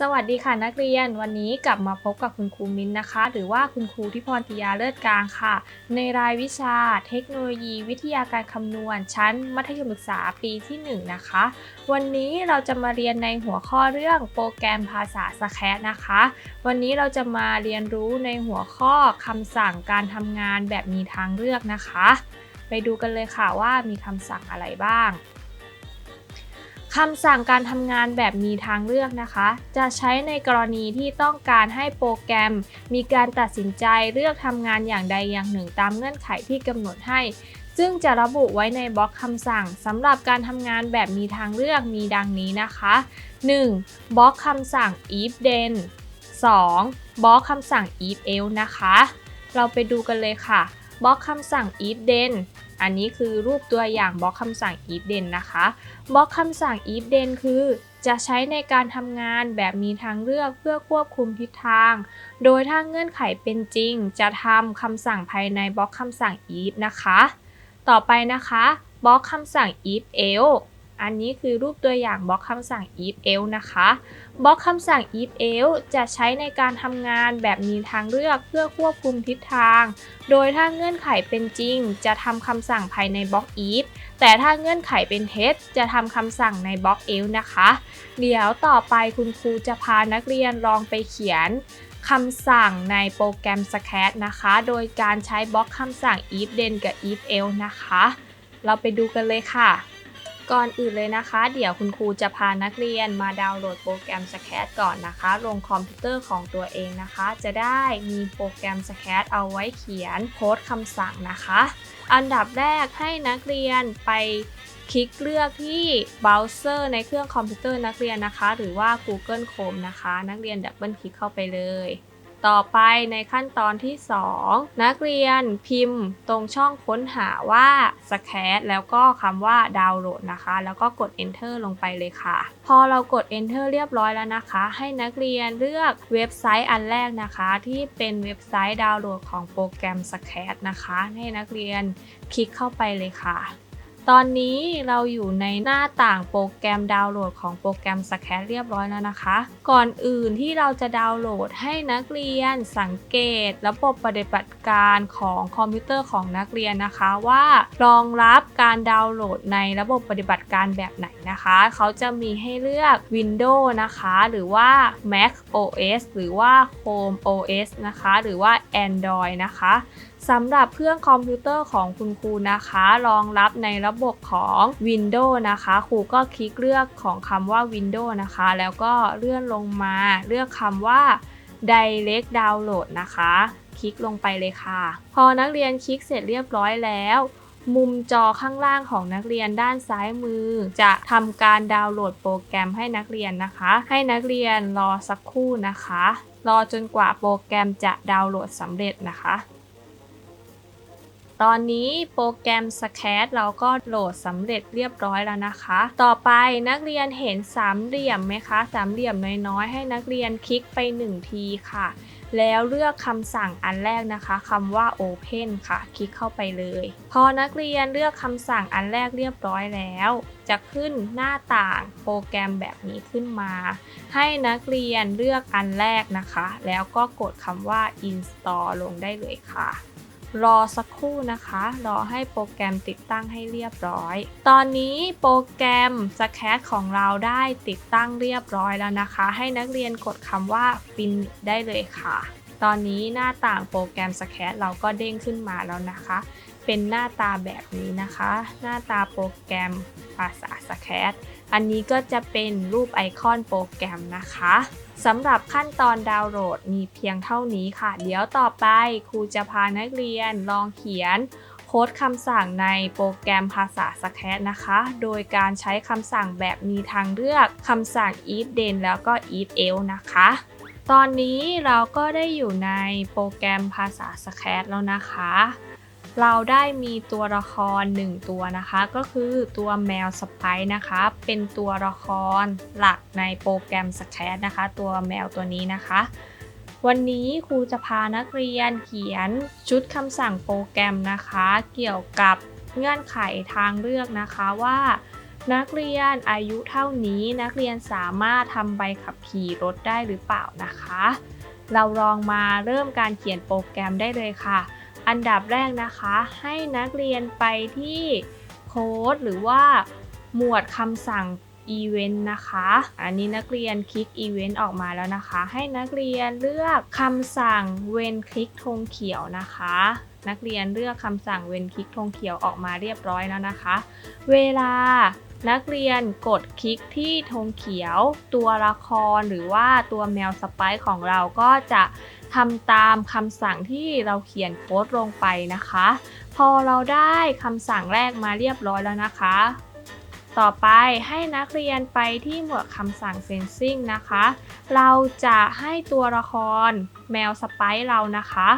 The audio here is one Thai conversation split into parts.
สวัสดีค่ะนักเรียนวันนี้กลับมาพบกับคุณครูมิ้นนะคะ หรือว่าคุณครูที่พรทิยาเลิศกลางค่ะ ในรายวิชา เทคโนโลยี วิทยาการคำนวณ ชั้นมัธยมศึกษาปีที่ 1 นะคะ วันนี้เราจะมาเรียนในหัวข้อเรื่องโปรแกรมภาษาสแครนะคะ วันนี้เราจะมาเรียนรู้ในหัวข้อคำสั่งการทำงานแบบมีทางเลือกนะคะ ไปดูกันเลยค่ะว่ามีคำสั่งอะไรบ้าง คำสั่งการทำงานแบบมีทางเลือกนะคะ จะใช้ในกรณีที่ต้องการให้โปรแกรม มีการตัดสินใจเลือกทำงานอย่างใดอย่างหนึ่งตามเงื่อนไขที่กำหนดให้ ซึ่งจะระบุไว้ในบล็อกคำสั่งสำหรับการทำงานแบบมีทางเลือกมีดังนี้นะคะ 1. บล็อกคำสั่ง if then 2. บล็อกคำสั่ง if else นะคะ เราไปดูกันเลยค่ะ บล็อกคำสั่ง if then อันนี้คือรูปตัวอย่างบล็อกคำสั่ง if then นะคะบล็อกคำสั่ง if then คือจะใช้ในการทำงานแบบมีทางเลือกเพื่อควบคุมทิศทาง โดยถ้าเงื่อนไขเป็นจริง จะทำคำสั่งภายในบล็อกคำสั่ง if นะคะ ต่อไปนะคะบล็อกคำสั่ง if else อันนี้คือรูปตัวอย่างบล็อกคำสั่ง if else นะคะบล็อกคำสั่ง if else จะใช้ในการทำงานแบบมีทางเลือกเพื่อควบคุมทิศทาง โดยถ้าเงื่อนไขเป็นจริง จะทำคำสั่งภายในบล็อก if แต่ถ้าเงื่อนไขเป็นเท็จจะทำคำสั่งในบล็อก else นะคะ เดี๋ยวต่อไปคุณครูจะพานักเรียนลองไปเขียนคำสั่งในโปรแกรม s c a t นะคะ โดยการใช้บล็อกคำสั่ง if then กับ if else นะคะ เราไปดูกันเลยค่ะ ก่อนอื่นเลยนะคะ เดี๋ยวคุณครูจะพานักเรียนมาดาวน์โหลดโปรแกรม s c a t ก่อนนะคะ ลงคอมพิวเตอร์ของตัวเองนะคะ จะได้มีโปรแกรม s c a t เอาไว้เขียนโค้ดคำสั่งนะคะ อันดับแรกให้นักเรียนไปคลิกเลือกที่เบราว์เซอร์ในเครื่องคอมพิวเตอร์นักเรียนนะคะ หรือว่า Google Chrome นะคะ นักเรียนดับเบิลคลิกเข้าไปเลย ต่อไปในขั้นตอนที่ 2 นักเรียนพิมพ์ตรงช่องค้นหาว่า Scratch แล้วก็คำว่าดาวน์โหลดนะคะ แล้วก็กด Enter ลงไปเลยค่ะ พอเรากด Enter เรียบร้อยแล้วนะคะ ให้นักเรียนเลือกเว็บไซต์อันแรกนะคะ ที่เป็นเว็บไซต์ดาวน์โหลดของโปรแกรม Scratch นะคะ ให้นักเรียนคลิกเข้าไปเลยค่ะ ตอนนี้เราอยู่ในหน้าต่างโปรแกรมดาวน์โหลดของโปรแกรม Scratch เรียบร้อยแล้วนะคะ ก่อนอื่นที่เราจะดาวน์โหลดให้นักเรียนสังเกต ระบบปฏิบัติการของคอมพิวเตอร์ของนักเรียนนะคะว่ารองรับการดาวน์โหลดในระบบปฏิบัติการแบบไหนนะคะ เขาจะมีให้เลือก Windows นะคะ หรือว่า Mac OS หรือว่า Home OS นะคะ หรือว่า Android นะคะ สำหรับเครื่องคอมพิวเตอร์ของคุณครูนะคะ รองรับในระบบของ Windows นะคะ ครูก็คลิกเลือกของคำว่า Windows นะคะ แล้วก็เลื่อนลงมาเลือกคำว่า Direct Download นะคะ คลิกลงไปเลยค่ะ พอนักเรียนคลิกเสร็จเรียบร้อยแล้ว มุมจอข้างล่างของนักเรียนด้านซ้ายมือ จะทำการดาวน์โหลดโปรแกรมให้นักเรียนนะคะ ให้นักเรียนรอสักครู่นะคะ รอจนกว่าโปรแกรมจะดาวน์โหลดสำเร็จนะคะ ตอนนี้โปรแกรม s c a t เราก็โหลดสำเร็จเรียบร้อยแล้วนะคะ ต่อไปนักเรียนเห็นสามเหลี่ยมไหมคะ สามเหลี่ยมน้อยๆ ให้นักเรียนคลิกไป 1 ทีค่ะ แล้วเลือกคำสั่งอันแรกนะคะคำว่า Open ค่ะ คลิกเข้าไปเลย พอนักเรียนเลือกคำสั่งอันแรกเรียบร้อยแล้ว จะขึ้นหน้าต่างโปรแกรมแบบนี้ขึ้นมา ให้นักเรียนเลือกอันแรกนะคะ แล้วก็กดคำว่า Install ลงได้เลยค่ะ รอสักครู่นะคะ รอให้โปรแกรมติดตั้งให้เรียบร้อย ตอนนี้โปรแกรม Scratch ของเราได้ติดตั้งเรียบร้อยแล้วนะคะ ให้นักเรียนกดคำว่า Finish ได้เลยค่ะ ตอนนี้หน้าต่างโปรแกรม Scratch เราก็เด้งขึ้นมาแล้วนะคะ เป็นหน้าตาแบบนี้นะคะ หน้าตาโปรแกรมภาษา Scratch อันนี้ก็จะเป็นรูปไอคอนโปรแกรมนะคะสำหรับขั้นตอนดาวน์โหลดมีเพียงเท่านี้ค่ะ เดี๋ยวต่อไปครูจะพานักเรียนลองเขียนโค้ดคำสั่งในโปรแกรมภาษา Scratch นะคะ โดยการใช้คำสั่งแบบมีทางเลือกคำสั่ง if then แล้วก็ if else นะคะ ตอนนี้เราก็ได้อยู่ในโปรแกรมภาษา Scratch แล้วนะคะ เราได้มีตัวละคร 1 ตัวนะคะ ก็คือตัวแมวสไปซ์นะคะ เป็นตัวละครหลักในโปรแกรม Scratch นะคะ ตัวแมวตัวนี้นะคะ วันนี้ครูจะพานักเรียนเขียนชุดคำสั่งโปรแกรมนะคะ เกี่ยวกับเงื่อนไขทางเลือกนะคะว่านักเรียนอายุเท่านี้นักเรียนสามารถทำใบขับขี่รถได้หรือเปล่านะคะ เราลองมาเริ่มการเขียนโปรแกรมได้เลยค่ะ อันดับแรกนะคะให้นักเรียนไปที่โค้ดหรือว่าหมวดคำสั่ง Event นะคะ อันนี้นักเรียนคลิก Event ออกมาแล้วนะคะ ให้นักเรียนเลือกคำสั่งเว้นคลิกธงเขียวนะคะ นักเรียนเลือกคำสั่งเว้นคลิกธงเขียวออกมาเรียบร้อยแล้วนะคะ เวลานักเรียนกดคลิกที่ธงเขียว ตัวละครหรือว่าตัวแมวสไปค์ของเราก็จะ ทำตามคำสั่งที่เราเขียนโค้ดลงไปนะคะ พอเราได้คำสั่งแรกมาเรียบร้อยแล้วนะคะ ต่อไปให้นักเรียนไปที่หมวดคำสั่ง sensing นะคะ เราจะให้ตัวละครแมวสไปซ์เรานะคะ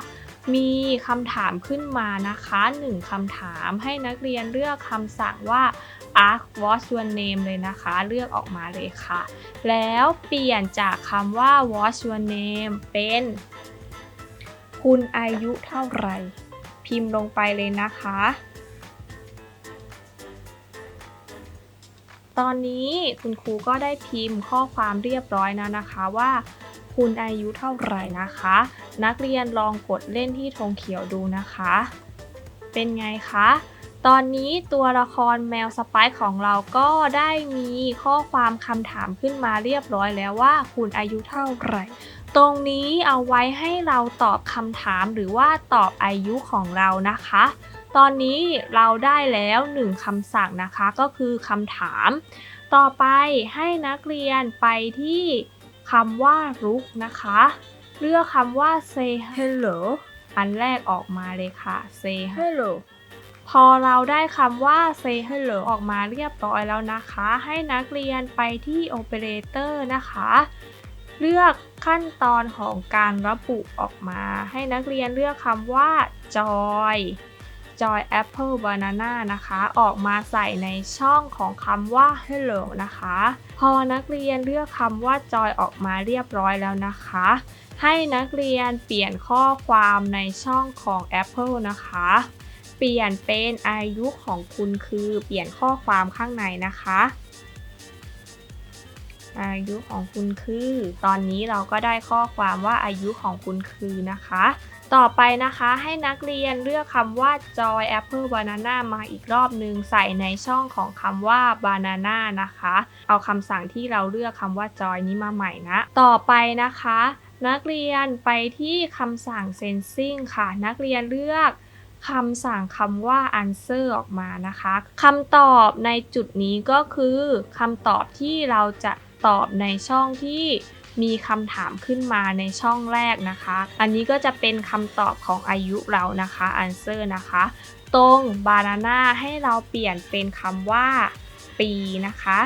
มีคำถามขึ้นมานะคะ1คำถามให้นักเรียนเลือกคำสั่งว่า ask what's your name เลยนะคะ เลือกออกมาเลยค่ะ แล้วเปลี่ยนจากคำว่า what's your name เป็น คุณอายุเท่าไหร่ พิมพ์ลงไปเลยนะคะ ตอนนี้คุณครูก็ได้พิมพ์ข้อความเรียบร้อยแล้วนะคะว่า คุณอายุเท่าไหร่นะคะ นักเรียนลองกดเล่นที่ธงเขียวดูนะคะ เป็นไงคะตอนนี้ตัวละครแมวสไปค์ของเราก็ได้มีข้อความคำถามขึ้นมาเรียบร้อยแล้วว่า คุณอายุเท่าไหร่ ตรงนี้เอาไว้ให้เราตอบคำถามหรือว่าตอบอายุของเรานะคะ ตอนนี้เราได้แล้วหนึ่งคำสั่งนะคะก็คือคำถาม ต่อไปให้นักเรียนไปที่ คำว่ารุกนะคะ เลือกคำว่า say hello อันแรกออกมาเลยค่ะ say hello พอเราได้คำว่า say hello ออกมาเรียบร้อยแล้วนะคะ ให้นักเรียนไปที่ operator นะคะ เลือกขั้นตอนของการระบุออกมา ให้นักเรียนเลือกคำว่า joy joy apple banana นะคะ ออกมาใส่ในช่องของคำว่า hello นะคะ พอนักเรียนเลือกคำว่า joy ออกมาเรียบร้อยแล้วนะคะ ให้นักเรียนเปลี่ยนข้อความในช่องของ apple นะคะ เปลี่ยนเป็นอายุของคุณคือเปลี่ยนข้อความข้างในนะคะอายุของคุณคือ ตอนนี้เราก็ได้ข้อความว่าอายุของคุณคือนะคะ ต่อไปนะคะให้นักเรียนเลือกคำว่า joy apple banana มาอีกรอบหนึ่งใส่ในช่องของคำว่า banana นะคะ เอาคำสั่งที่เราเลือกคำว่า joy นี้มาใหม่นะ ต่อไปนะคะ นักเรียนไปที่คำสั่ง sensing ค่ะ นักเรียนเลือกคำสั่งคำว่า answer ออกมานะคะคำตอบในจุดนี้ก็คือคำตอบที่เราจะตอบในช่องที่ มีคำถามขึ้นมาในช่องแรกนะคะ อันนี้ก็จะเป็นคำตอบของอายุเรานะคะ answer นะคะ ตรง banana ให้เราเปลี่ยนเป็นคำว่า ปีนะคะ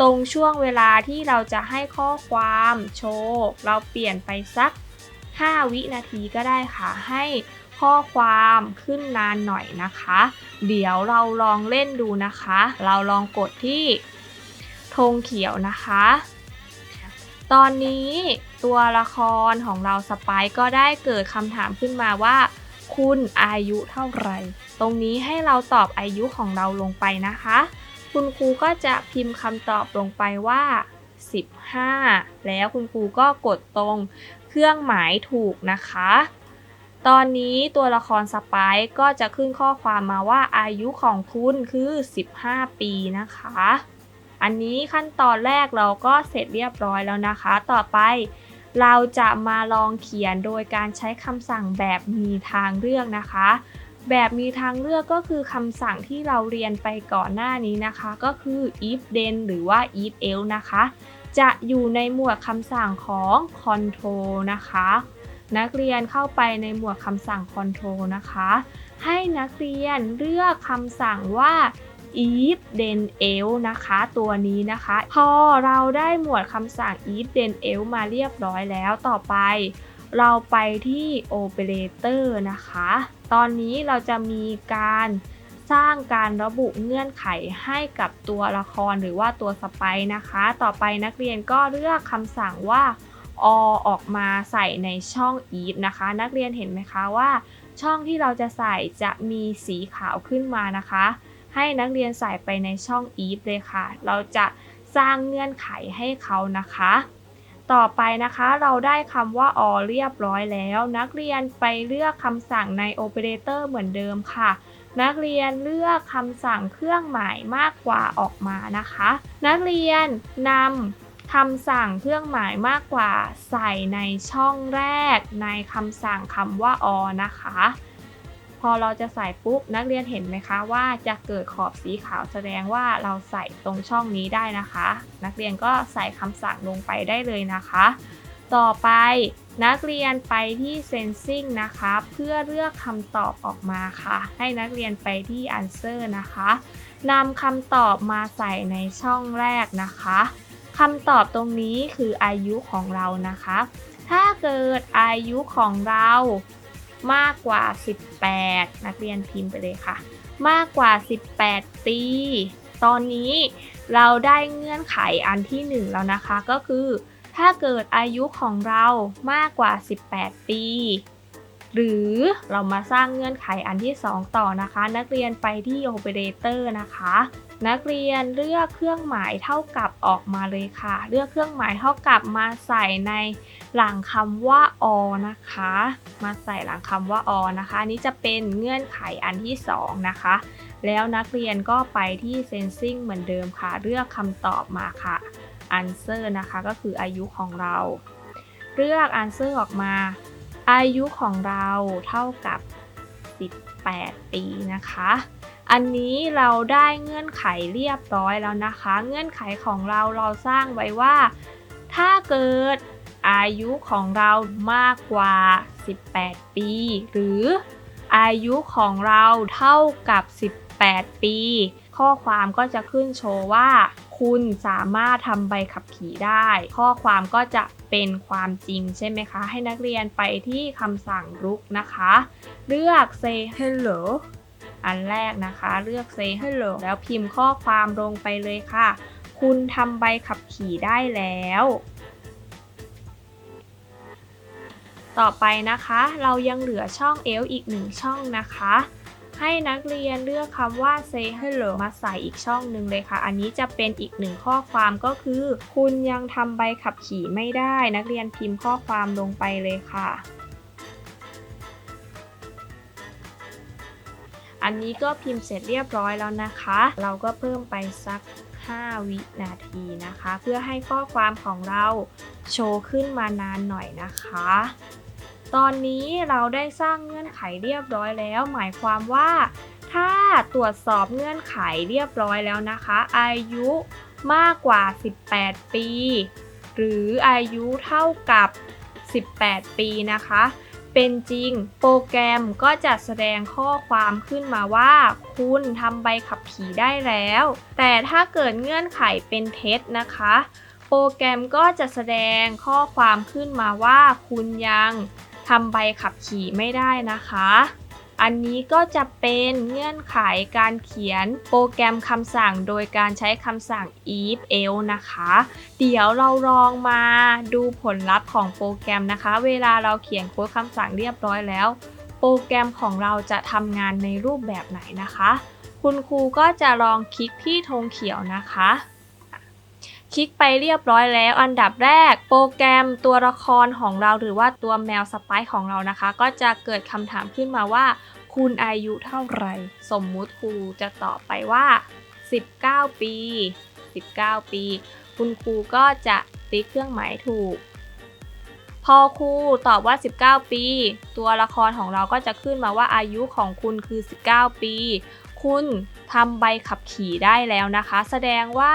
ตรงช่วงเวลาที่เราจะให้ข้อความโชว์ เราเปลี่ยนไปสัก 5 วินาทีก็ได้ค่ะ ให้ข้อความขึ้นนานหน่อยนะคะ เดี๋ยวเราลองเล่นดูนะคะ เราลองกดที่ธงเขียวนะคะ ตอนนี้ตัวละครของเราสไปก็ได้เกิดคำถามขึ้นมาว่า คุณอายุเท่าไหร่ ตรงนี้ให้เราตอบอายุของเราลงไปนะคะ คุณครูก็จะพิมพ์คำตอบลงไปว่า 15 แล้วคุณครูก็กดตรงเครื่องหมายถูกนะคะ ตอนนี้ตัวละครสไปก็จะขึ้นข้อความมาว่าอายุของคุณคือ 15 ปีนะคะ อันนี้ขั้นตอนแรกเราก็เสร็จเรียบร้อยแล้วนะคะ ต่อไปเราจะมาลองเขียนโดยการใช้คำสั่งแบบมีทางเลือกนะคะ แบบมีทางเลือกก็คือคำสั่งที่เราเรียนไปก่อนหน้านี้นะคะ ก็คือ if then หรือว่า if else นะคะ จะอยู่ในหมวดคำสั่งของ control นะคะ นักเรียนเข้าไปในหมวดคำสั่ง control นะคะ ให้นักเรียนเลือกคำสั่งว่า if then else นะคะ ตัวนี้นะคะ พอเราได้หมวดคำสั่ง if then else มาเรียบร้อยแล้วต่อไป เราไปที่ operator นะคะ ตอนนี้เราจะมีการสร้างการระบุเงื่อนไขให้กับตัวละครหรือว่าตัวสไปซ์นะคะ ต่อไปนักเรียนก็เลือกคำสั่งว่า or ออกมาใส่ในช่อง if นะคะ นักเรียนเห็นไหมคะว่า ช่องที่เราจะใส่จะมีสีขาวขึ้นมานะคะ ให้นักเรียนใส่ไปในช่อง if เลยค่ะ เราจะสร้างเงื่อนไขให้เขานะคะ ต่อไปนะคะเราได้คำว่า or เรียบร้อยแล้ว นักเรียนไปเลือกคำสั่งใน operator เหมือนเดิมค่ะ นักเรียนเลือกคำสั่งเครื่องหมายมากกว่าออกมานะคะ นักเรียนนำคำสั่งเครื่องหมายมากกว่าใส่ในช่องแรกในคำสั่งคำว่า or นะคะ พอเราจะใส่ปุ๊บนักเรียนเห็นไหมคะว่าจะเกิดขอบสีขาวแสดงว่าเราใส่ตรงช่องนี้ได้นะคะ นักเรียนก็ใส่คำสั่งลงไปได้เลยนะคะ ต่อไปนักเรียนไปที่ sensing นะคะ เพื่อเลือกคำตอบออกมาค่ะ ให้นักเรียนไปที่ answer นะคะนำคำตอบมาใส่ในช่องแรกนะคะคำตอบตรงนี้คืออายุของเรานะคะ ถ้าเกิดอายุของเรา มากกว่า 18 นักเรียนพิมพ์ไปเลยค่ะ มากกว่า 18 ปี ตอนนี้เราได้เงื่อนไขอันที่ 1 แล้วนะคะก็คือ ถ้าเกิดอายุของเรามากกว่า 18 ปี หรือเรามาสร้างเงื่อนไขอันที่ 2 ต่อนะคะ นักเรียนไปที่ operator นะคะ นักเรียนเลือกเครื่องหมายเท่ากับออกมาเลยค่ะ เลือกเครื่องหมายเท่ากับมาใส่ในหลังคำว่า or นะคะ มาใส่หลังคำว่า or นะคะ นี้จะเป็นเงื่อนไขอันที่ 2 นะคะ แล้วนักเรียนก็ไปที่ sensing เหมือนเดิมค่ะ เลือกคำตอบมาค่ะ answer นะคะก็คืออายุของเรา เลือก answer ออกมา อายุของเราเท่ากับ 18 ปีนะคะ อันนี้เราได้เงื่อนไขเรียบร้อยแล้วนะคะ เงื่อนไขของเราเราสร้างไว้ว่า ถ้าเกิดอายุของเรามากกว่า 18 ปี หรืออายุของเราเท่ากับ 18 ปี ข้อความก็จะขึ้นโชว์ว่า คุณสามารถทำใบขับขี่ได้ ข้อความก็จะเป็นความจริงใช่ไหมคะ ให้นักเรียนไปที่คำสั่งรุกนะคะ เลือก say hello อันแรกนะคะ เลือก say hello แล้วพิมพ์ข้อความลงไปเลยค่ะ คุณทำใบขับขี่ได้แล้ว ต่อไปนะคะ เรายังเหลือช่อง L อีกหนึ่งช่องนะคะให้นักเรียนเลือกคำว่า say hello มาใส่อีกช่องหนึ่งเลยค่ะ อันนี้จะเป็นอีกหนึ่งข้อความก็คือ คุณยังทำใบขับขี่ไม่ได้ นักเรียนพิมพ์ข้อความลงไปเลยค่ะ อันนี้ก็พิมพ์เสร็จเรียบร้อยแล้วนะคะ เราก็เพิ่มไปสัก 5 วินาทีนะคะ เพื่อให้ข้อความของเราโชว์ขึ้นมานานหน่อยนะคะ ตอนนี้เราได้สร้างเงื่อนไขเรียบร้อยแล้ว หมายความว่า ถ้าตรวจสอบเงื่อนไขเรียบร้อยแล้วนะคะ อายุมากกว่า 18 ปี หรืออายุเท่ากับ 18 ปีนะคะ เป็นจริง โปรแกรมก็จะแสดงข้อความขึ้นมาว่า คุณทำใบขับขี่ได้แล้ว แต่ถ้าเกิดเงื่อนไขเป็นเท็จนะคะ โปรแกรมก็จะแสดงข้อความขึ้นมาว่า คุณยังทำใบขับขี่ไม่ได้นะคะ อันนี้ก็จะเป็นเงื่อนไขการเขียนโปรแกรมคำสั่งโดยการใช้คำสั่ง if else นะคะ เดี๋ยวเราลองมาดูผลลัพธ์ของโปรแกรมนะคะ เวลาเราเขียนโค้ดคำสั่งเรียบร้อยแล้ว โปรแกรมของเราจะทำงานในรูปแบบไหนนะคะ คุณครูก็จะลองคลิกที่ธงเขียวนะคะ คลิกไปเรียบร้อยแล้ว อันดับแรก โปรแกรมตัวละครของเราหรือว่าตัวแมวสไปค์ของเรานะคะ ก็จะเกิดคำถามขึ้นมาว่า คุณอายุเท่าไหร่ สมมุติครูจะตอบไปว่า 19 ปี 19 ปี คุณครูก็จะติ๊กเครื่องหมายถูก พอครูตอบว่า 19 ปี ตัวละครของเราก็จะขึ้นมาว่าอายุของคุณคือ 19 ปี คุณทำใบขับขี่ได้แล้วนะคะ แสดงว่า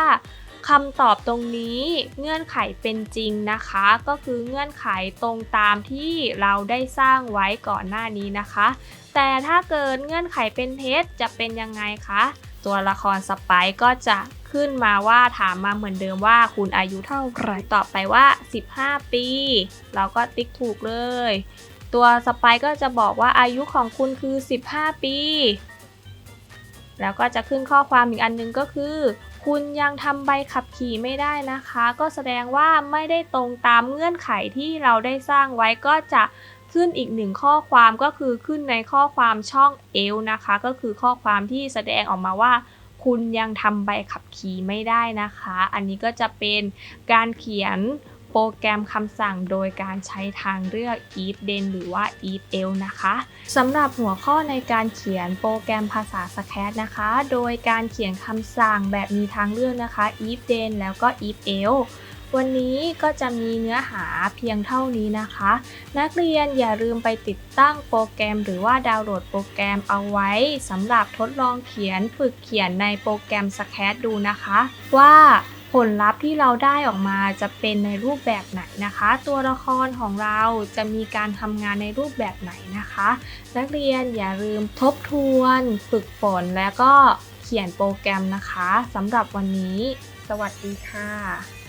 คำตอบตรงนี้เงื่อนไขเป็นจริงนะคะ ก็คือเงื่อนไขตรงตามที่เราได้สร้างไว้ก่อนหน้านี้นะคะ แต่ถ้าเกิดเงื่อนไขเป็นเท็จจะเป็นยังไงคะ ตัวละครสไปก็จะขึ้นมาว่าถามมาเหมือนเดิมว่าคุณอายุเท่าไหร่ตอบไปว่า 15 ปี เราก็ติ๊กถูกเลย ตัวสไปก็จะบอกว่าอายุของคุณคือ 15 ปีแล้วก็จะขึ้นข้อความอีกอันหนึงก็คือ คุณยังทำใบขับขี่ไม่ได้นะคะ ก็แสดงว่าไม่ได้ตรงตามเงื่อนไขที่เราได้สร้างไว้ก็จะขึ้นอีกหนึ่งข้อความก็คือขึ้นในข้อความช่องเอลนะคะ ก็คือข้อความที่แสดงออกมาว่าคุณยังทำใบขับขี่ไม่ได้นะคะ อันนี้ก็จะเป็นการเขียน โปรแกรมคำสั่งโดยการใช้ทางเลือก if then หรือว่า if else นะคะสำหรับหัวข้อในการเขียนโปรแกรมภาษา SCAD นะคะ โดยการเขียนคำสั่งแบบมีทางเลือกนะคะ if then แล้วก็ if else วันนี้ก็จะมีเนื้อหาเพียงเท่านี้นะคะ นักเรียนอย่าลืมไปติดตั้งโปรแกรม หรือว่าดาวน์โหลดโปรแกรมเอาไว้สำหรับทดลองเขียนฝึกเขียนในโปรแกรม SCAD ดูนะคะ ว่า ผลลัพธ์ที่เราได้ออกมาจะเป็นในรูปแบบไหนนะคะ ตัวละครของเราจะมีการทำงานในรูปแบบไหนนะคะ นักเรียนอย่าลืมทบทวน ฝึกฝนแล้วก็เขียนโปรแกรมนะคะสำหรับวันนี้ สวัสดีค่ะ